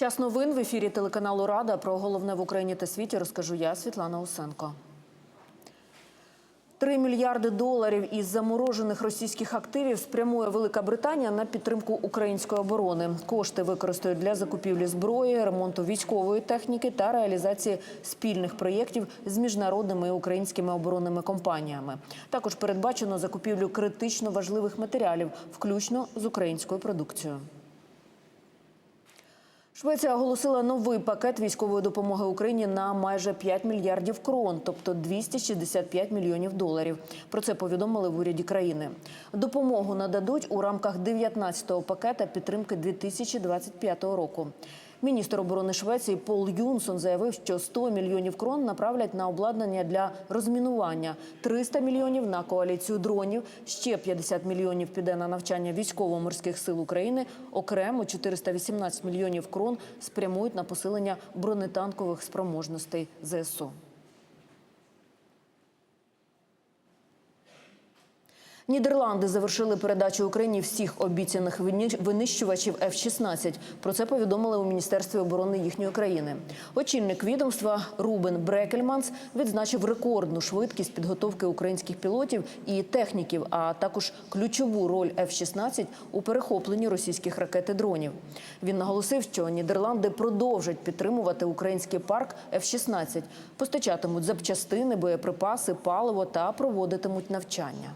Час новин в ефірі телеканалу Рада про головне в Україні та світі розкажу я, Світлана Усенко. Три мільярди доларів із заморожених російських активів спрямує Велика Британія на підтримку української оборони. Кошти використають для закупівлі зброї, ремонту військової техніки та реалізації спільних проєктів з міжнародними і українськими оборонними компаніями. Також передбачено закупівлю критично важливих матеріалів, включно з українською продукцією. Швеція оголосила новий пакет військової допомоги Україні на майже 5 мільярдів крон, тобто 265 мільйонів доларів. Про це повідомили в уряді країни. Допомогу нададуть у рамках 19-го пакета підтримки 2025 року. Міністр оборони Швеції Пол Юнсон заявив, що 100 мільйонів крон направлять на обладнання для розмінування, 300 мільйонів на коаліцію дронів, ще 50 мільйонів піде на навчання військово-морських сил України. Окремо 418 мільйонів крон спрямують на посилення бронетанкових спроможностей ЗСУ. Нідерланди завершили передачу Україні всіх обіцяних винищувачів F-16. Про це повідомили у міністерстві оборони їхньої країни. Очільник відомства Рубен Брекельманс відзначив рекордну швидкість підготовки українських пілотів і техніків, а також ключову роль F-16 у перехопленні російських ракет і дронів. Він наголосив, що Нідерланди продовжать підтримувати український парк F-16, постачатимуть запчастини, боєприпаси, паливо та проводитимуть навчання.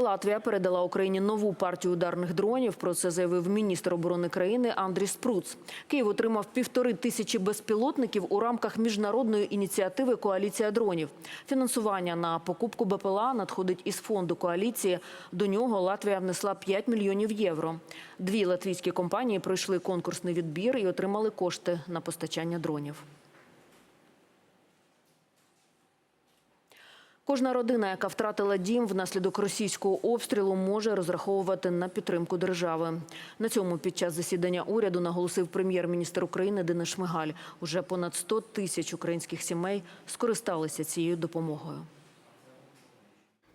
Латвія передала Україні нову партію ударних дронів. Про це заявив міністр оборони країни Андрій Спруц. Київ отримав півтори тисячі безпілотників у рамках міжнародної ініціативи Коаліція дронів. Фінансування на покупку БПЛА надходить із фонду коаліції. До нього Латвія внесла 5 мільйонів євро. Дві латвійські компанії пройшли конкурсний відбір і отримали кошти на постачання дронів. Кожна родина, яка втратила дім внаслідок російського обстрілу, може розраховувати на підтримку держави. На цьому під час засідання уряду наголосив прем'єр-міністр України Денис Шмигаль. Уже понад 100 тисяч українських сімей скористалися цією допомогою.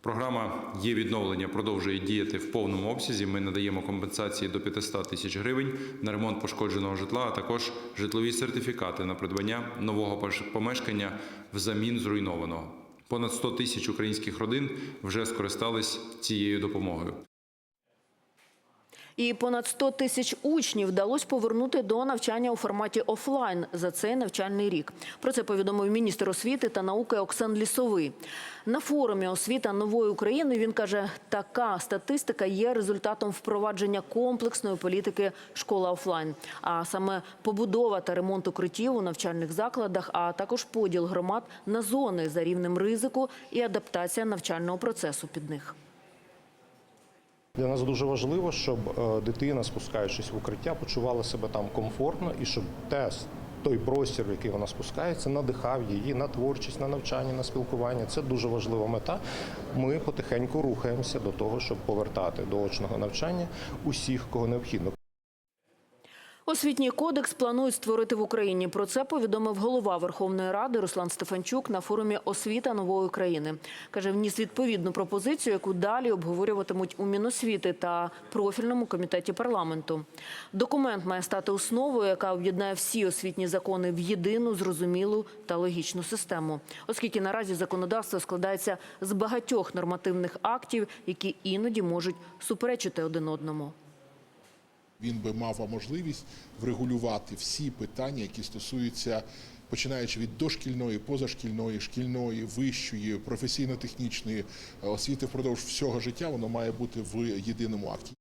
Програма є відновлення продовжує діяти в повному обсязі. Ми надаємо компенсації до 500 тисяч гривень на ремонт пошкодженого житла, а також житлові сертифікати на придбання нового помешкання взамін зруйнованого. Понад 100 тисяч українських родин вже скористались цією допомогою. І понад 100 тисяч учнів вдалося повернути до навчання у форматі офлайн за цей навчальний рік. Про це повідомив міністр освіти та науки Оксан Лісовий. На форумі освіта нової України він каже, така статистика є результатом впровадження комплексної політики школа офлайн. А саме побудова та ремонт укриттів у навчальних закладах, а також поділ громад на зони за рівнем ризику і адаптація навчального процесу під них. Для нас дуже важливо, щоб е, дитина, спускаючись в укриття, почувала себе там комфортно і щоб тест. Той простір, в який вона спускається, надихав її на творчість, на навчання, на спілкування. Це дуже важлива мета. Ми потихеньку рухаємося до того, щоб повертати до очного навчання усіх, кого необхідно. Освітній кодекс планують створити в Україні. Про це повідомив голова Верховної Ради Руслан Стефанчук на форумі Освіта нової країни. Каже, вніс відповідну пропозицію, яку далі обговорюватимуть у Міносвіти та профільному комітеті парламенту. Документ має стати основою, яка об'єднає всі освітні закони в єдину, зрозумілу та логічну систему, оскільки наразі законодавство складається з багатьох нормативних актів, які іноді можуть суперечити один одному. Він би мав можливість врегулювати всі питання, які стосуються починаючи від дошкільної, позашкільної, шкільної, вищої, професійно-технічної е, освіти впродовж всього життя, воно має бути в єдиному акті.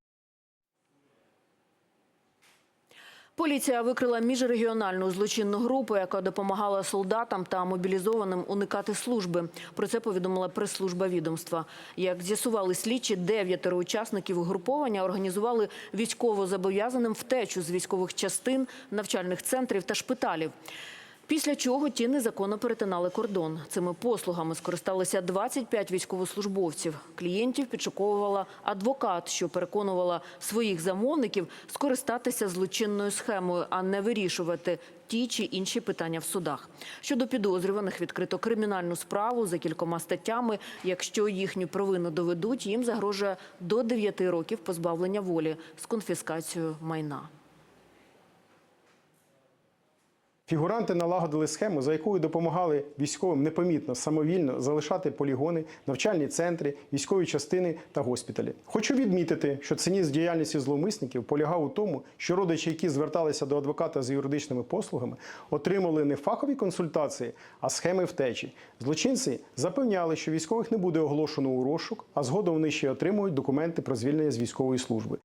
Поліція викрила міжрегіональну злочинну групу, яка допомагала солдатам та мобілізованим уникати служби. Про це повідомила прес-служба відомства. Як з'ясували слідчі, дев'ятеро учасників угруповання організували військово зобов'язаним втечу з військових частин, навчальних центрів та шпиталів. Після чого ті незаконно перетинали кордон. Цими послугами скористалися 25 військовослужбовців. Клієнтів підшуковувала адвокат, що переконувала своїх замовників скористатися злочинною схемою, а не вирішувати ті чи інші питання в судах. Щодо підозрюваних відкрито кримінальну справу за кількома статтями. Якщо їхню провину доведуть, їм загрожує до 9 років позбавлення волі з конфіскацією майна. Фігуранти налагодили схему, за якою допомагали військовим непомітно самовільно залишати полігони, навчальні центри, військові частини та госпіталі. Хочу відмітити, що цинізм діяльності зловмисників полягав у тому, що родичі, які зверталися до адвоката з юридичними послугами, отримали не фахові консультації, а схеми втечі. Злочинці запевняли, що військових не буде оголошено у розшук, а згодом вони ще отримують документи про звільнення з військової служби.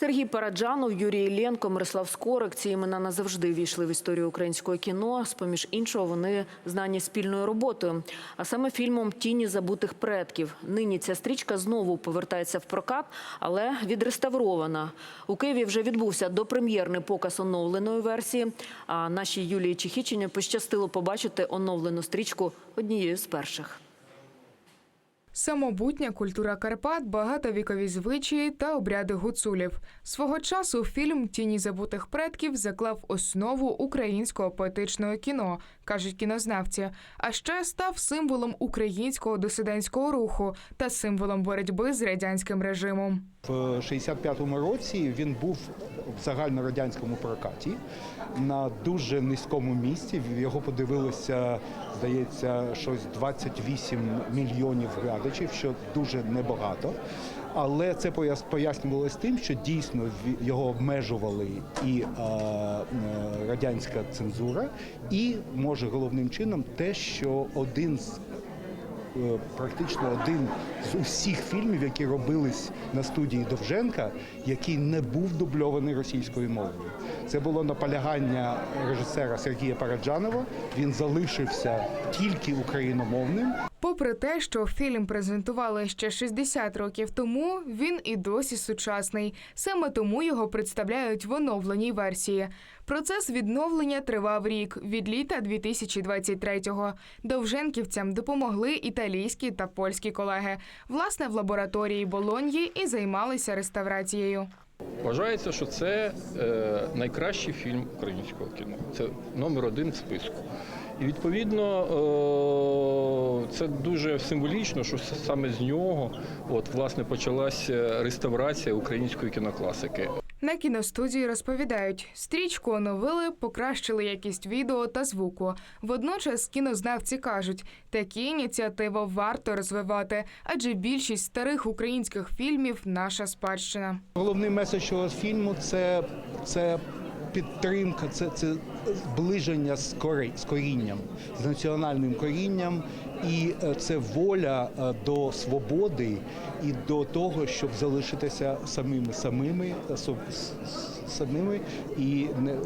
Сергій Параджанов, Юрій Іллєнко, Мирослав Скорик. Ці імена назавжди війшли в історію українського кіно. З поміж іншого, вони знані спільною роботою, а саме фільмом Тіні забутих предків. Нині ця стрічка знову повертається в прокат, але відреставрована. У Києві вже відбувся допрем'єрний показ оновленої версії. А нашій Юлії Чехічині пощастило побачити оновлену стрічку однією з перших. Самобутня культура Карпат, багатовікові звичаї та обряди гуцулів. Свого часу фільм Тіні забутих предків заклав основу українського поетичного кіно, кажуть кінознавці. А ще став символом українського дисидентського руху та символом боротьби з радянським режимом. В 65-му році він був в загальнорадянському прокаті на дуже низькому місці. Його подивилося, здається, щось 28 мільйонів глядачів, що дуже небагато. Але це пояс- пояснювалося тим, що дійсно його обмежували і е, е, радянська цензура, і може головним чином те, що один з практично один з усіх фільмів, які робились на студії Довженка, який не був дубльований російською мовою. Це було наполягання режисера Сергія Параджанова. Він залишився тільки україномовним. Попри те, що фільм презентували ще 60 років тому, він і досі сучасний. Саме тому його представляють в оновленій версії. Процес відновлення тривав рік від літа 2023-го. Довженківцям допомогли італійські та польські колеги. Власне, в лабораторії Болоньї і займалися реставрацією. Вважається, що це е, найкращий фільм українського кіно. Це номер один в списку. І відповідно е, це дуже символічно, що саме з нього от, власне, почалася реставрація української кінокласики. На кіностудії розповідають, стрічку оновили, покращили якість відео та звуку. Водночас кінознавці кажуть, такі ініціативи варто розвивати, адже більшість старих українських фільмів наша спадщина. Головний меседж цього фільму це, це підтримка, це, це зближення з, корі, з корінням, з національним корінням, і е, це воля е, до свободи і до того, щоб залишитися самими самими, е, самими і, не,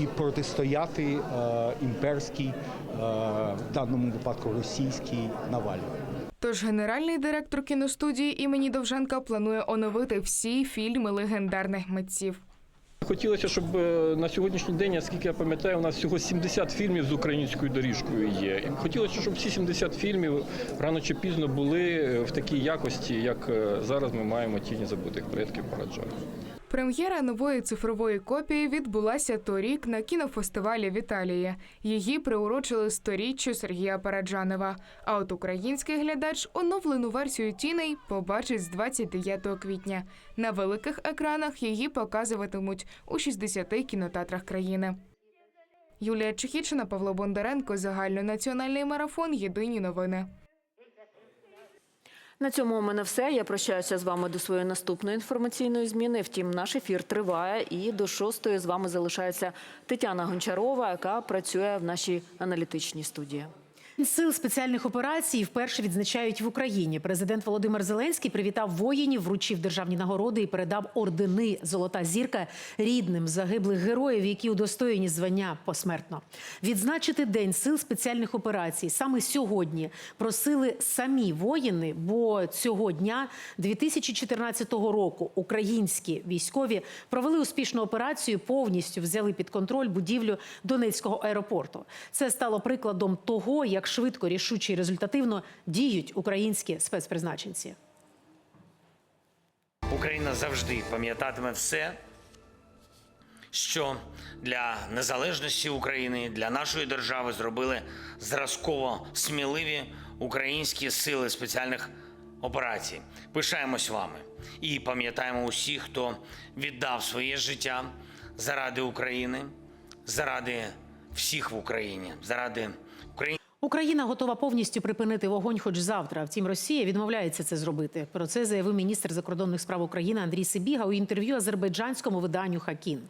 і протистояти імперській, в даному випадку російській навалі. Тож генеральний директор кіностудії імені Довженка планує оновити всі фільми легендарних митців. Хотілося, щоб е, на сьогоднішній день, наскільки я пам'ятаю, у нас всього 70 фільмів з українською доріжкою є. І хотілося, щоб всі 70 фільмів рано чи пізно були в такій якості, як е, зараз ми маємо тіні забутих предків Параджана. Прем'єра нової цифрової копії відбулася торік на кінофестивалі в Італії. Її приурочили сторіччю Сергія Параджанова. А от український глядач оновлену версію тіней побачить з 29 квітня. На великих екранах її показуватимуть у 60 кінотеатрах країни. Юлія Чехічина, Павло Бондаренко, загальнонаціональний марафон. Єдині новини. На цьому у мене все. Я прощаюся з вами до своєї наступної інформаційної зміни. Втім, наш ефір триває і до шостої з вами залишається Тетяна Гончарова, яка працює в нашій аналітичній студії. Сил спеціальних операцій вперше відзначають в Україні. Президент Володимир Зеленський привітав воїнів, вручив державні нагороди і передав ордени Золота зірка рідним загиблих героїв, які удостоєні звання посмертно. Відзначити день сил спеціальних операцій саме сьогодні просили самі воїни, бо цього дня 2014 року українські військові провели успішну операцію, повністю взяли під контроль будівлю Донецького аеропорту. Це стало прикладом того, як швидко, рішуче і результативно діють українські спецпризначенці. Україна завжди пам'ятатиме все, що для незалежності України, для нашої держави зробили зразково сміливі українські сили спеціальних операцій. Пишаємось вами і пам'ятаємо усіх, хто віддав своє життя заради України, заради всіх в Україні, заради. Україна готова повністю припинити вогонь, хоч завтра. Втім, Росія відмовляється це зробити. Про це заявив міністр закордонних справ України Андрій Сибіга у інтерв'ю азербайджанському виданню Хакін.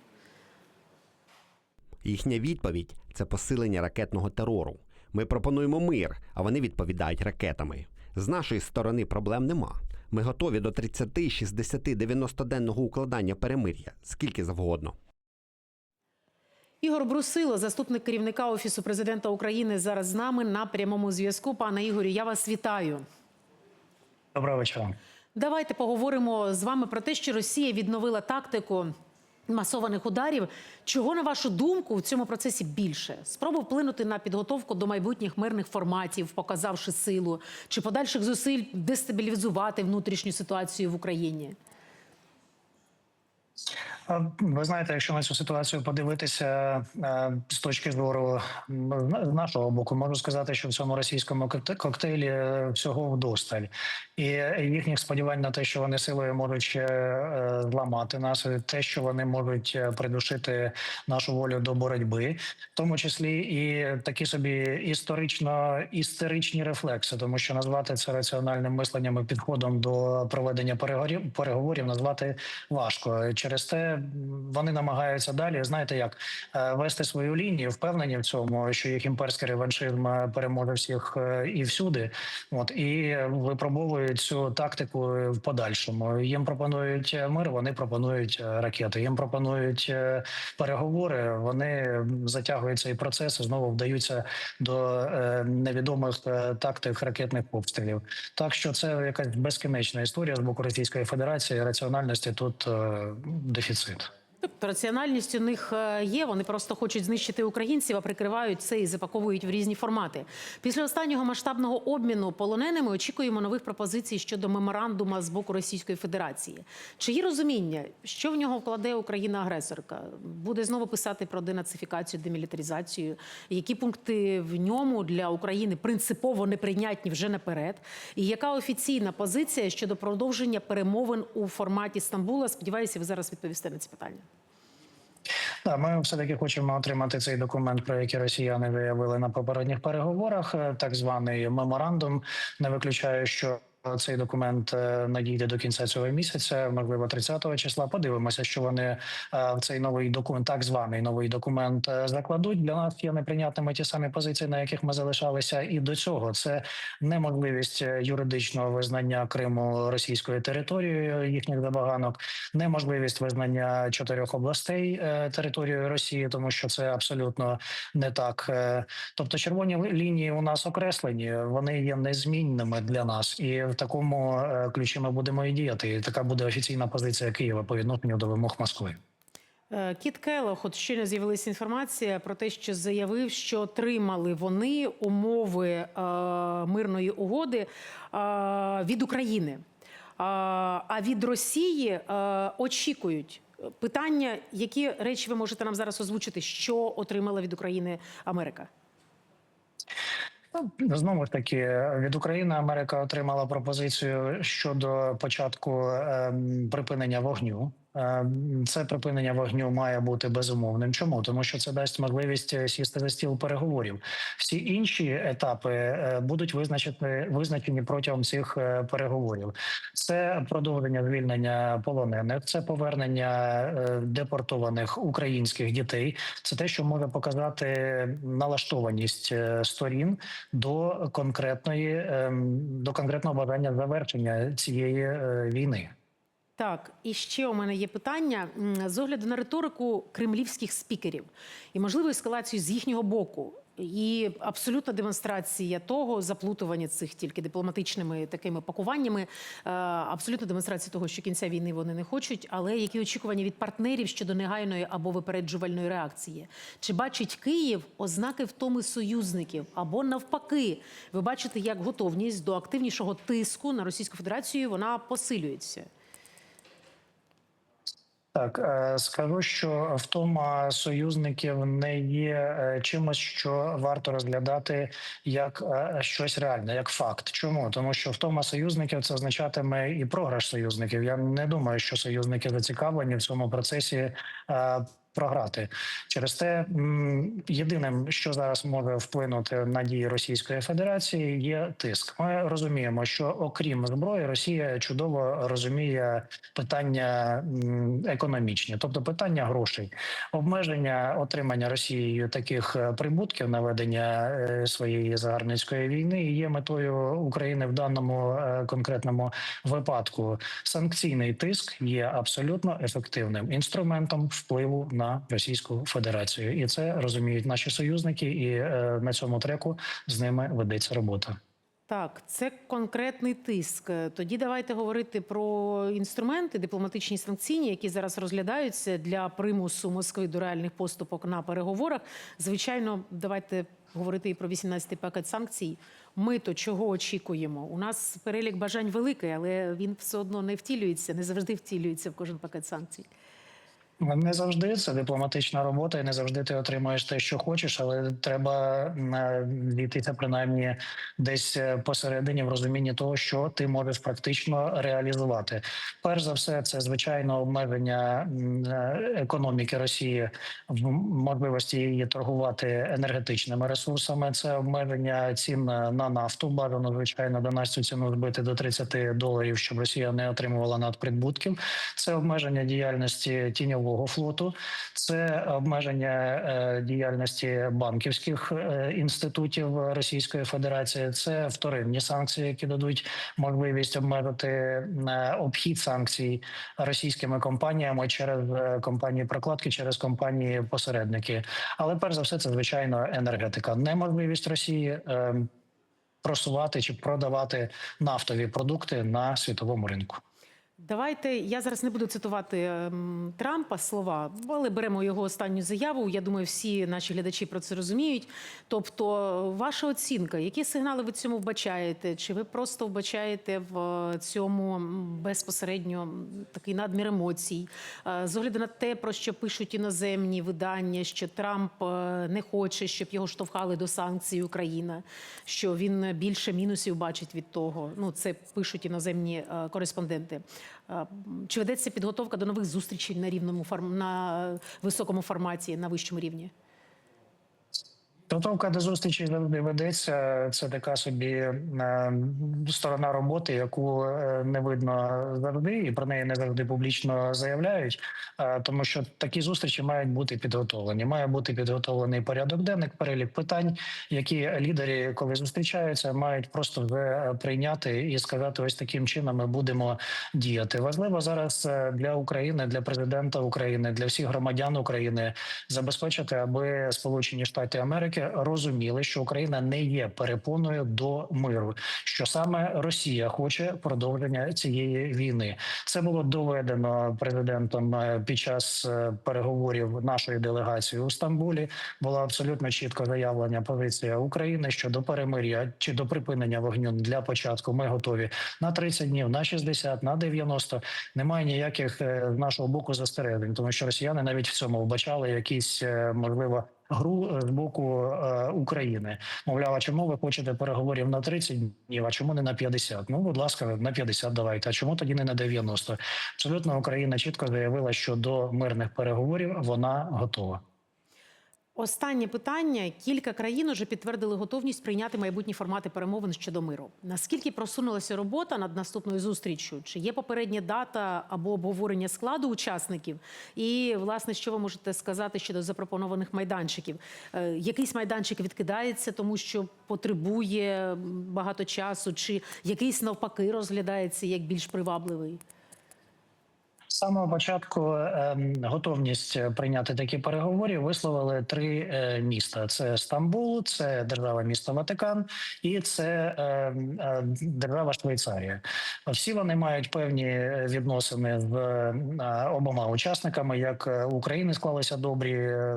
Їхня відповідь це посилення ракетного терору. Ми пропонуємо мир, а вони відповідають ракетами. З нашої сторони проблем нема. Ми готові до 30, 60, 90-денного укладання перемир'я, скільки завгодно. Ігор Брусило, заступник керівника офісу президента України, зараз з нами на прямому зв'язку. Пане Ігорю, я вас вітаю. Доброго вечора. Давайте поговоримо з вами про те, що Росія відновила тактику масованих ударів. Чого на вашу думку в цьому процесі більше? Спроба вплинути на підготовку до майбутніх мирних форматів, показавши силу, чи подальших зусиль дестабілізувати внутрішню ситуацію в Україні? Ви знаєте, якщо на цю ситуацію подивитися е, з точки зору з нашого боку, можу сказати, що в цьому російському кокте- коктейлі е, всього вдосталь, і їхніх сподівань на те, що вони силою можуть е, зламати нас, те, що вони можуть е, придушити нашу волю до боротьби, в тому числі і такі собі історично істеричні рефлекси, тому що назвати це раціональним мисленням і підходом до проведення переговорів назвати важко. Через те вони намагаються далі. Знаєте, як е, вести свою лінію, впевнені в цьому, що їх імперський реваншизм е, переможе всіх е, і всюди. От і випробовують цю тактику в подальшому. Їм пропонують мир, вони пропонують ракети. Їм пропонують переговори. Вони затягують цей процес і знову вдаються до невідомих тактик ракетних обстрілів. Так що це якась безкінечна історія з боку Російської Федерації. Раціональності тут е, дефіцит. Тобто раціональність у них е, є. Вони просто хочуть знищити українців, а прикривають це і запаковують в різні формати. Після останнього масштабного обміну полоненими очікуємо нових пропозицій щодо меморандума з боку Російської Федерації. Чи є розуміння, що в нього вкладе Україна-агресорка? Буде знову писати про денацифікацію, демілітаризацію. Які пункти в ньому для України принципово неприйнятні вже наперед? І яка офіційна позиція щодо продовження перемовин у форматі Стамбула? Сподіваюся, ви зараз відповісте на ці питання. Да, ми все таки хочемо отримати цей документ, про який росіяни виявили на попередніх переговорах. е, Так званий меморандум. Не виключаю, що. Цей документ е, надійде до кінця цього місяця, можливо, 30-го числа. Подивимося, що вони е, в цей новий документ, так званий новий документ, е, закладуть. Для нас є неприйнятними ті самі позиції, на яких ми залишалися, і до цього це неможливість юридичного визнання Криму російською територією їхніх забаганок, неможливість визнання чотирьох областей територією Росії, тому що це абсолютно не так. Тобто, червоні лінії у нас окреслені, вони є незмінними для нас, і такому е, ключі ми будемо і діяти. І така буде офіційна позиція Києва по відношенню до вимог Москви. Е, Кіт Келох, от щойно з'явилася інформація про те, що заявив, що отримали вони умови е, мирної угоди е, від України. Е, а від Росії е, очікують питання, які речі ви можете нам зараз озвучити, що отримала від України Америка? Ну, Знову ж таки, від України Америка отримала пропозицію щодо початку ем, припинення вогню. Е, це припинення вогню має бути безумовним. Чому тому, що це дасть можливість е, сісти за стіл переговорів. Всі інші етапи е, будуть визначені визначені протягом цих переговорів. Це продовження звільнення полонених, це повернення депортованих українських дітей. Це те, що може показати налаштованість сторін до конкретної ем, до конкретного бажання завершення цієї війни. Так, і ще у мене є питання з огляду на риторику кремлівських спікерів і можливу ескалацію з їхнього боку. І абсолютна демонстрація того, заплутування цих тільки дипломатичними такими пакуваннями, е, абсолютна демонстрація того, що кінця війни вони не хочуть, але які очікування від партнерів щодо негайної або випереджувальної реакції? Чи бачить Київ ознаки втоми союзників або навпаки, ви бачите, як готовність до активнішого тиску на Російську Федерацію вона посилюється? Так, е, скажу, що втома союзників не є е, чимось, що варто розглядати як е, щось реальне, як факт. Чому тому, що втома союзників це означатиме і програш союзників. Я не думаю, що союзники зацікавлені в цьому процесі. Програти через те єдиним, що зараз може вплинути на дії Російської Федерації, є тиск. Ми розуміємо, що окрім зброї, Росія чудово розуміє питання економічні, тобто питання грошей, обмеження отримання Росією таких е, прибутків на ведення е, своєї загарбницької війни є метою України в даному е, конкретному випадку. Санкційний тиск є абсолютно ефективним інструментом впливу на Російську Федерацію, і це розуміють наші союзники, і е, на цьому треку з ними ведеться робота. Так, це конкретний тиск. Тоді давайте говорити про інструменти дипломатичні санкційні, які зараз розглядаються для примусу Москви до реальних поступок на переговорах. Звичайно, давайте говорити і про 18-й пакет санкцій. Ми то чого очікуємо? У нас перелік бажань великий, але він все одно не втілюється, не завжди втілюється в кожен пакет санкцій. Не завжди це дипломатична робота, і не завжди ти отримуєш те, що хочеш, але треба е, дійтися принаймні десь е, посередині в розумінні того, що ти можеш практично реалізувати. Перш за все, це звичайно обмеження е, економіки Росії в можливості її торгувати енергетичними ресурсами. Це обмеження цін на на нафту. Бажано звичайно до нас цю ціну збити до 30 доларів, щоб Росія не отримувала надприбутків. Це обмеження діяльності тіньового флоту, це обмеження е, діяльності банківських е, інститутів Російської Федерації. Це вторинні санкції, які дадуть можливість обмежити е, обхід санкцій російськими компаніями через компанії прокладки, через компанії посередники. Але перш за все, це звичайно енергетика. Неможливість Росії. Просувати чи продавати нафтові продукти на світовому ринку. Давайте я зараз не буду цитувати ем, Трампа слова, але беремо його останню заяву. Я думаю, всі наші глядачі про це розуміють. Тобто, ваша оцінка, які сигнали ви цьому вбачаєте? Чи ви просто вбачаєте в цьому безпосередньо такий надмір емоцій? Е, З огляду на те, про що пишуть іноземні видання, що Трамп е, не хоче, щоб його штовхали до санкцій Україна, що він більше мінусів бачить від того. Ну це пишуть іноземні е, кореспонденти. Е, Чи ведеться підготовка до нових зустрічей на рівному на високому форматі на вищому рівні? Підготовка до зустрічі завжди ведеться. Це така собі е, сторона роботи, яку е, не видно завжди, і про неї не завжди публічно заявляють. Е, тому що такі зустрічі мають бути підготовлені. Має бути підготовлений порядок денний, перелік питань, які лідери, коли зустрічаються, мають просто вже прийняти і сказати: ось таким чином ми будемо діяти. Важливо зараз для України, для президента України, для всіх громадян України забезпечити, аби Сполучені Штати Америки розуміли, що Україна не є перепоною до миру, що саме Росія хоче продовження цієї війни. Це було доведено президентом е, під час е, переговорів нашої делегації у Стамбулі. Була абсолютно чітко заявлення позиція України щодо перемир'я чи до припинення вогню для початку. Ми готові на 30 днів, на 60, на 90. Немає ніяких е, з нашого боку застережень, тому що росіяни навіть в цьому вбачали якісь можливо гру е, з боку е, України. Мовляв, а чому ви хочете переговорів на 30 днів, а чому не на 50? Ну, будь ласка, на 50 давайте. А чому тоді не на 90? Абсолютно Україна чітко заявила, що до мирних переговорів вона готова. Останнє питання: кілька країн уже підтвердили готовність прийняти майбутні формати перемовин щодо миру. Наскільки просунулася робота над наступною зустріччю? Чи є попередня дата або обговорення складу учасників? І власне, що ви можете сказати щодо запропонованих майданчиків? Е, Якийсь майданчик відкидається, тому що потребує багато часу, чи якийсь навпаки розглядається як більш привабливий? З самого початку ем, готовність прийняти такі переговори висловили три е, міста: це Стамбул, це держава місто Ватикан і це ем, е, держава Швейцарія. Всі вони мають певні відносини з е, обома учасниками. Як е, у України склалися добрі е,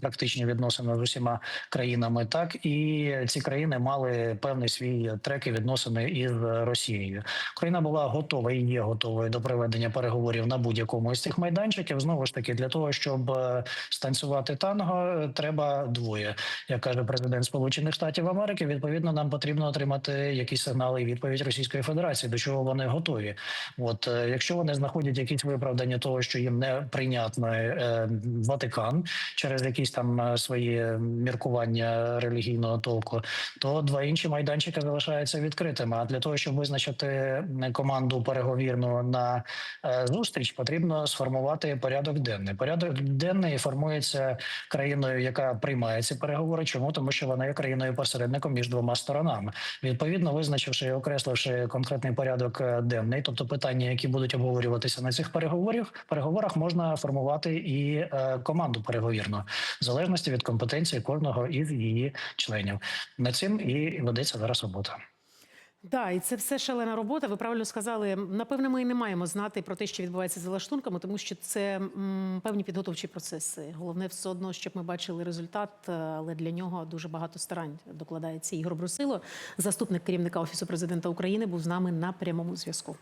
практичні відносини з усіма країнами, так і ці країни мали певний свій трек і відносини із Росією. Україна була готова і є готовою до проведення переговорів на будь-якому із цих майданчиків. Знову ж таки, для того, щоб е, станцювати танго, е, треба двоє. Як каже президент Сполучених Штатів Америки, відповідно, нам потрібно отримати якісь сигнали і відповідь Російської Федерації, до чого вони готові. От е, якщо вони знаходять якісь виправдання того, що їм не прийнятно Ватикан через якісь там свої міркування релігійного толку, то два інші майданчики залишаються відкритими. А для того, щоб визначити команду переговірну на е, зустріч, потрібно сформувати порядок денний. Порядок денний формується країною, яка приймає ці переговори. Чому тому, що вона є країною посередником між двома сторонами, відповідно визначивши і окресливши конкретний порядок е, денний, тобто питання, які будуть обговорюватися на цих переговорах, переговорах можна формувати і е, команду переговірну в залежності від компетенції кожного із її членів. Над цим і ведеться зараз робота. Да, і це все шалена робота. Ви правильно сказали. Напевне, ми і не маємо знати про те, що відбувається за лаштунками, тому що це м, певні підготовчі процеси. Головне все одно, щоб ми бачили результат, е, але для нього дуже багато старань докладається Ігор Брусило, заступник керівника офісу президента України, був з нами на прямому зв'язку.